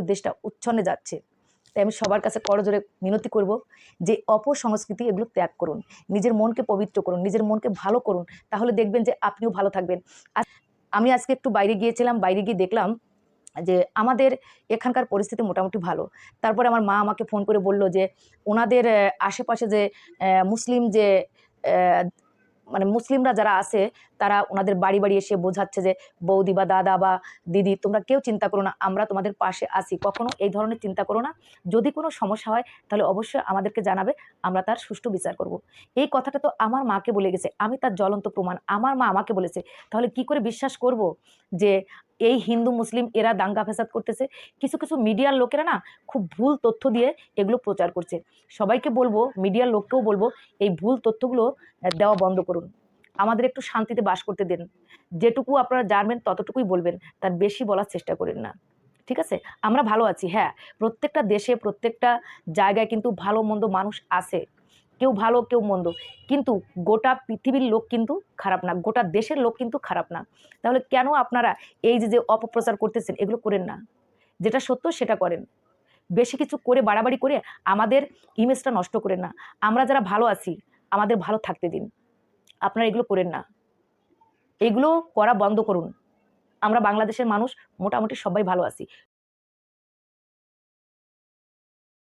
কিন্তু দেশটা উচ্ছন্নে যাচ্ছে। তাই আমি সবার কাছে করজোরে মিনতি করব যে অপসংস্কৃতি এগুলো ত্যাগ করুন, নিজের মনকে পবিত্র করুন, নিজের মনকে ভালো করুন, তাহলে দেখবেন যে আপনিও ভালো থাকবেন। আমি আজকে একটু বাইরে গিয়েছিলাম, বাইরে গিয়ে দেখলাম যে আমাদের এখানকার পরিস্থিতি মোটামুটি ভালো। তারপরে আমার মা আমাকে ফোন করে বলল যে, ওনাদের আশেপাশে যে মুসলিম যে মানে মুসলিমরা যারা আছে, তারা ওনাদের বাড়ি বাড়ি এসে বোঝাচ্ছে যে, বৌদি বা দাদা বা দিদি, তোমরা কেউ চিন্তা করো না, আমরা তোমাদের পাশে আছি। কখনো এই ধরনের চিন্তা করো না। যদি কোনো সমস্যা হয়, তাহলে অবশ্যই আমাদেরকে জানাবে, আমরা তার সুষ্ঠু বিচার করব। এই কথাটা তো আমার মাকে বলে গেছে, আমি তার জ্বলন্ত প্রমাণ, আমার মা আমাকে বলেছে। তাহলে কি করে বিশ্বাস করব যে এই হিন্দু, মুসলিম এরা দাঙ্গা ফেসাদ করতেছে। কিছু কিছু মিডিয়ার লোকেরা না খুব ভুল তথ্য দিয়ে এগুলো প্রচার করছে। সবাইকে বলব, মিডিয়ার লোককেও বলব, এই ভুল তথ্যগুলো দেওয়া বন্ধ করুন। আমাদের একটু শান্তিতে বাস করতে দেন। যেটুকু আপনারা জানবেন, ততটুকুই বলবেন। তার বেশি বলার চেষ্টা করেন না। ঠিক আছে? আমরা ভালো আছি হ্যাঁ। প্রত্যেকটা দেশে, প্রত্যেকটা জায়গায় কিন্তু ভালো, মন্দ মানুষ আছে। কেউ ভালো, কেউ মন্দ। কিন্তু গোটা পৃথিবীর লোক কিন্তু খারাপ না, গোটা দেশের লোক কিন্তু খারাপ না। তাহলে কেন আপনারা এই যে যে অপপ্রচার করতেছেন, এগুলো করেন না? যেটা সত্য, সেটা করেন। বেশি কিছু করে বাড়াবাড়ি করে আমাদের ইমেজটা নষ্ট করেন না। আমরা যারা ভালো আছি, আমাদের ভালো থাকতে দিন। আপনারা এগুলো করেন না। এগুলো করা বন্ধ করুন। আমরা বাংলাদেশের মানুষ, মোটামুটি সবাই ভালো আছি।